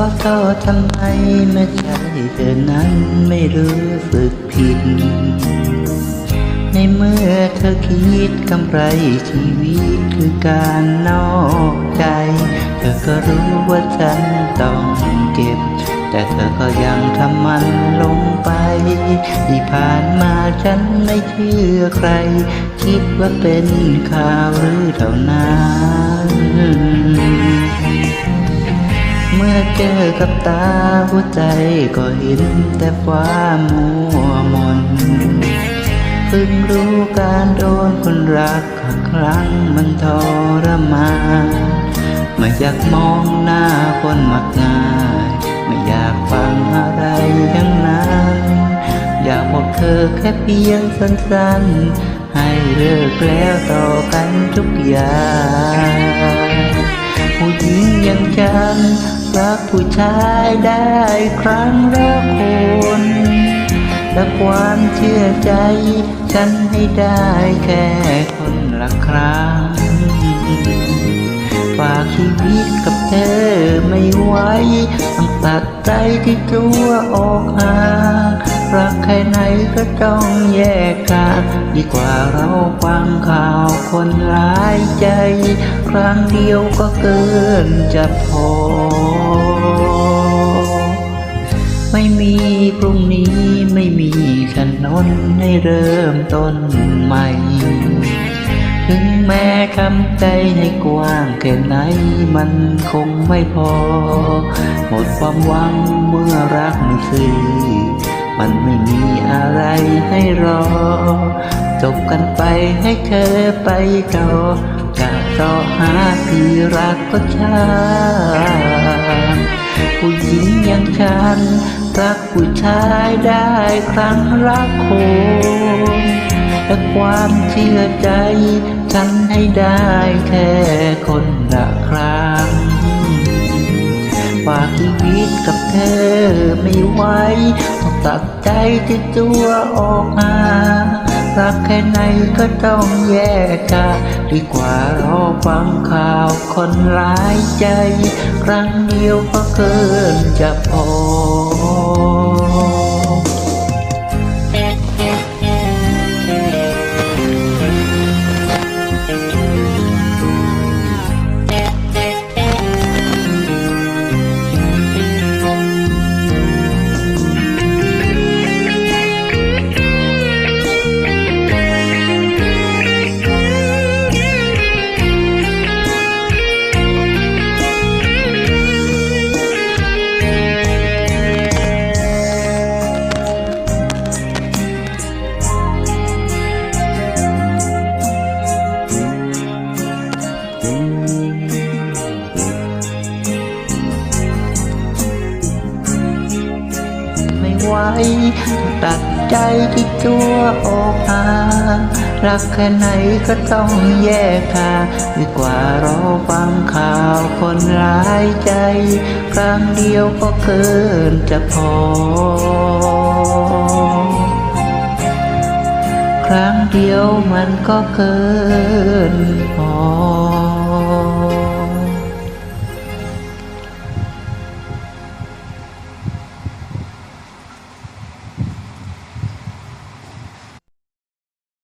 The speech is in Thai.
อโทษทำไมไม่ใช่เธอนั้นไม่รู้สึกผิด ในเมื่อเธอคิดกำไรชีวิตคือการนอกใจ เธอก็รู้ว่าฉันต้องเก็บ แต่เธอก็ยังทำมันลงไป ที่ผ่านมาฉันไม่เชื่อใคร คิดว่าเป็นข่าวหรือเท่านั้น เมื่อเจอกับตาหัวใจก็เห็นแต่ความมัวมนเพิ่งรู้การโดนคนรักหักครั้งมันทรมานไม่อยากมองหน้าคนมักง่าย ไม่อยากฟังอะไรทั้งนั้น อยากบอกเธอแค่เพียงสั้นๆ ให้เลิกแล้วต่อกันทุกอย่างผู้หญิงอย่างฉัน กผู้ชายได้ครั้งละคน และความเชื่อใจ ฉันให้ได้แค่คนละครั้ง ฝากชีวิตกับเธอไม่ไหวต้องตัดใจที่ตัวออกห่างรักแค่ไหนก็ต้องแยกทางดีกว่าเราฟังข่าวคนร้ายใจ ครั้งเดียวก็เกินจะพอ มีพรุ่งนี้ไม่มีฉันนนให้เริ่มต้นใหม่ ถึงแม้คำใจให้กว้างแค่ไหนมันคงไม่พอ หมดความหวังเมื่อรักไม่ซื่อมันไม่มีอะไรให้รอ จบกันไปให้เธอไปต่อจะต่อหาที่รักก็ช่างผู้หญิงอย่างฉัน รักผู้ชายได้ครั้งรักคนและความเชื่อใจ ฉันให้ได้แค่คนละครั้งฝากชีวิตกับเธอไม่ไหวต้องตัดใจที่ตัวออกมา รักแค่ไหนก็ต้องแยกกันดีกว่ารอฟังข่าวคนร้ายใจ ครั้งเดียวก็เกินจะพอ ตัดใจที่ตัวออกหา รักแค่ไหนก็ต้องแยกทางดีกว่ารอฟังข่าวคนร้ายใจ ครั้งเดียวก็เกินจะพอ ครั้งเดียวมันก็เกินพอ